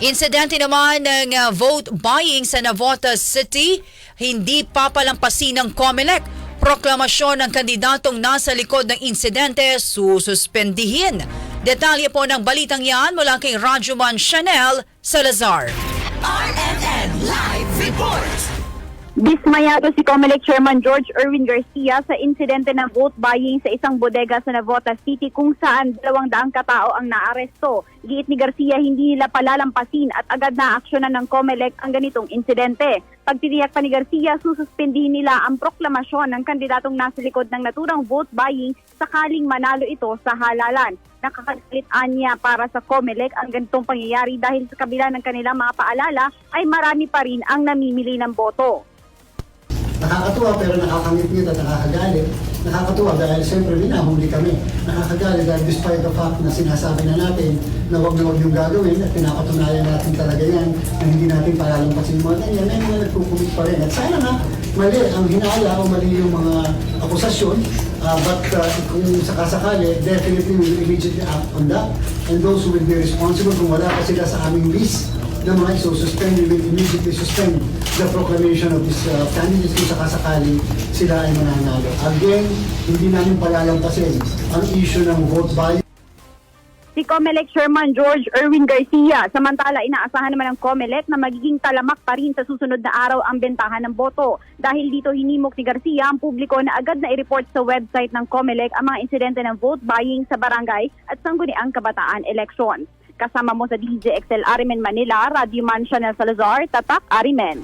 Insidente naman ng uh, vote buying sa Navotas City, hindi papalampasin ng COMELEC. Proklamasyon ng kandidatong nasa likod ng insidente sususpendihin. Detalye po ng balitang yan mula kay Rajuman Chanel Salazar. RNN Live Report! Dismayado si COMELEC Chairman George Erwin Garcia sa insidente ng vote buying sa isang bodega sa Navotas City kung saan dalawang daang katao ang naaresto. Giit ni Garcia hindi nila palalampasin at agad na aksyonan ng COMELEC ang ganitong insidente. Pagtitiyak pa ni Garcia, sususpendihin nila ang proklamasyon ng kandidatong nasa likod ng naturang vote buying sakaling manalo ito sa halalan. Nakakalitan niya para sa COMELEC ang ganitong pangyayari dahil sa kabila ng kanilang mga paalala ay marami pa rin ang namimili ng boto. Nakakatuwa pero nakakangit-ngit at nakakagalit. Nakakatuwa dahil siyempre minahuli kami. Nakakagalit dahil despite the fact na sinasabi na natin na huwag na huwag yung gagawin at pinapatunayan natin talaga yan na hindi natin palalampasin yung mga ganyan, may mga nagkukumit pa rin. At sana nga, mali ang hinala o mali yung mga akusasyon Uh, but uh, kung sakasakali, definitely we will immediately act on that. And those who will be responsible kung wala pa sila sa aming list na mga iso-suspend, we will immediately suspend the proclamation of this uh, candidates kung sakasakali sila ay mananalo. Again, hindi namin palalampasin ang issue ng vote buying. Si COMELEC Chairman George Erwin Garcia. Samantala, inaasahan naman ng COMELEC na magiging talamak pa rin sa susunod na araw ang bentahan ng boto. Dahil dito hinimok ni Garcia ang publiko na agad na i-report sa website ng COMELEC ang mga insidente ng vote buying sa barangay at sangguniang kabataan election. Kasama mo sa DJXL Arimen Manila, Radio Man Chanel Salazar, Tatak Arimen.